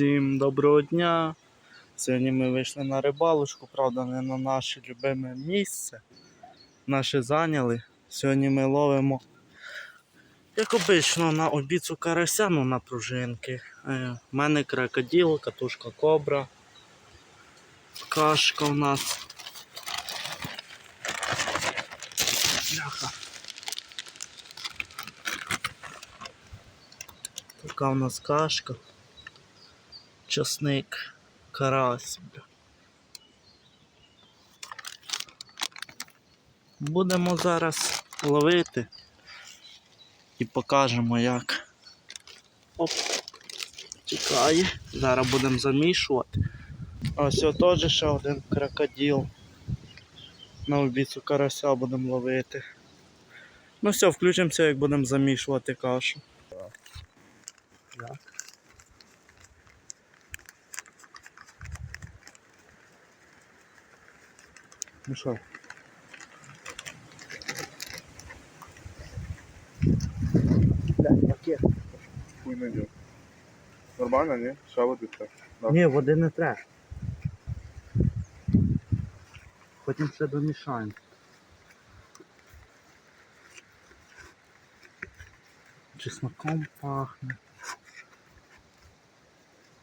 Всім доброго дня. Сьогодні ми вийшли на рибалочку, правда, не на наше любиме місце. Наше зайняли. Сьогодні ми ловимо, як обично, на обіцу карася, ну на пружинки. Е, У мене крокодил, катушка кобра. Кашка у нас. Така у нас кашка. Часник, карась. Будемо зараз ловити і покажемо як. Оп, тікає. Зараз будемо замішувати. Ось теж ще один крокодил. На обіцу карася будемо ловити. Ну все, включимося, як будемо замішувати кашу. Так. Ну що? Хуй найдем. Нормально, не? Ще води це. Да. Ні, води не треба. Потім все домішаємо. Чесноком пахне.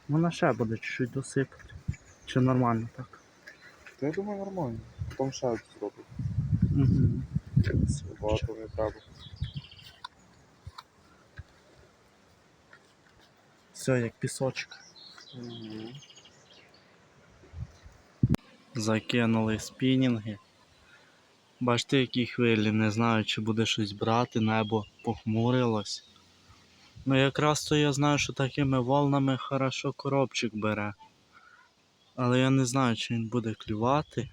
Вона ще буде чуть-чуть досипати. Чи нормально так? Та я думаю, нормально. Потім ще зробив. Угу. Багато не треба. Все, як пісочок. Закинули спінінги. Бачите, які хвилі, не знаю, чи буде щось брати, небо похмурилось. Ну якраз то я знаю, що такими волнами хорошо коробчик бере. Але я не знаю, чи він буде клювати.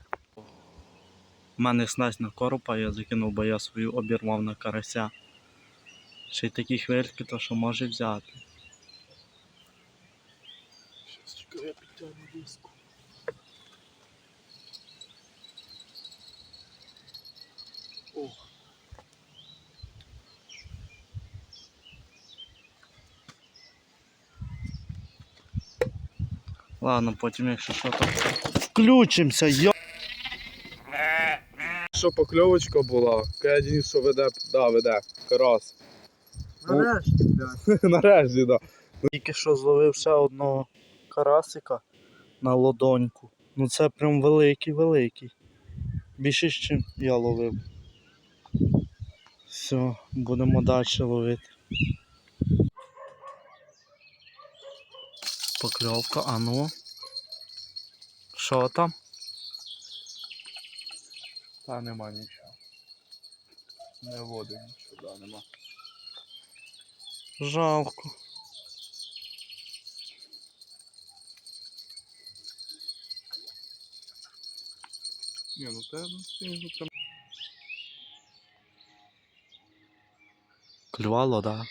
У мене снасть на коропа, я закинув, бо я свою обірвав на карася. Ще й такі хвильки, то що може взяти. Щас чекаю, я підтягну диску. Ладно, потім якщо що то включимося, йо. Що покльовочка була, Кедін, що веде, да, веде, карас. Нарешті, блядь. Нарешті, да. Тільки що зловив ще одного карасика на лодоньку. Ну це прям великий-великий. Більше, ніж я ловив. Все, будемо далі ловити. Покльовка, а ну. Що там? Та нема нічого. Не води нічого, да, нема. Жалко. Ні, ну те, ну, стінгу там. Клювало, да.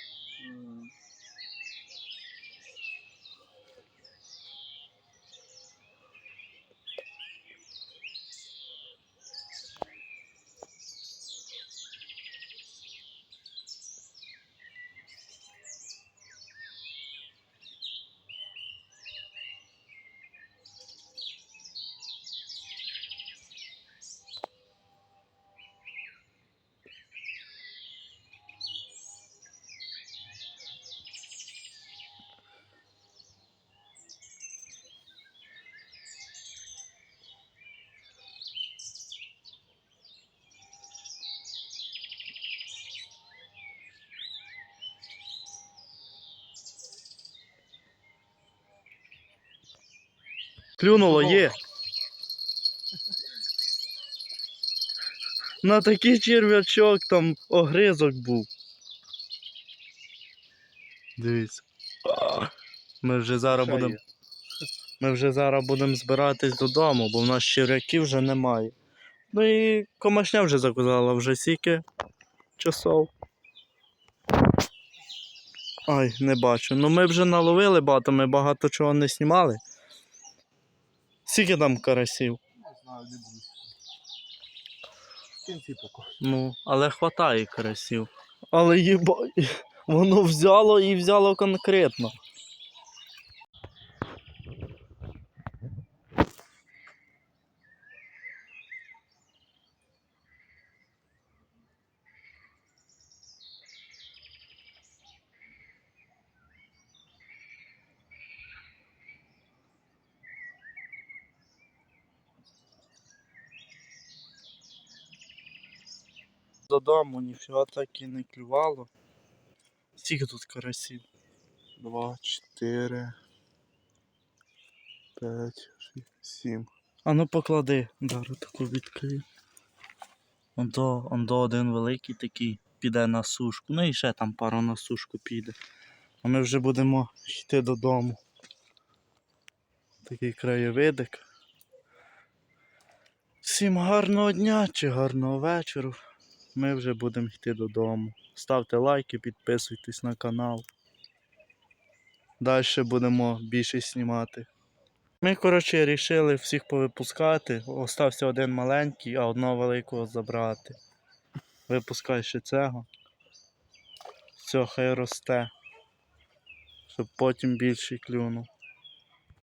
Клюнуло, є. На такий черв'ячок там огризок був. Дивіться. Ми вже зараз будемо. Ми вже зараз будемо збиратись додому, бо в нас черв'яків вже немає. Ну і комашня вже заказала вже сіки часов. Ай, не бачу. Ну ми вже наловили багато, ми багато чого не знімали. Скільки там карасів? Не знаю, не буду. В кінці поки. Ну, але хватає карасів. Але їба... воно взяло і взяло конкретно. Додому, ніфіга так і не клювало. Скільки тут карасів? Два, чотири, п'ять, шість, сім. А ну поклади, дару таку відкрию. Ондо, ондо один великий такий піде на сушку. Ну і ще там пара на сушку піде. А ми вже будемо йти додому. Такий краєвидик. Всім гарного дня чи гарного вечора. Ми вже будемо йти додому. Ставте лайки, підписуйтесь на канал. Далі будемо більше знімати. Ми, коротше, вирішили всіх повипускати. Остався один маленький, а одного великого забрати. Випускай ще цього. Все, хай росте. Щоб потім більший клюнув.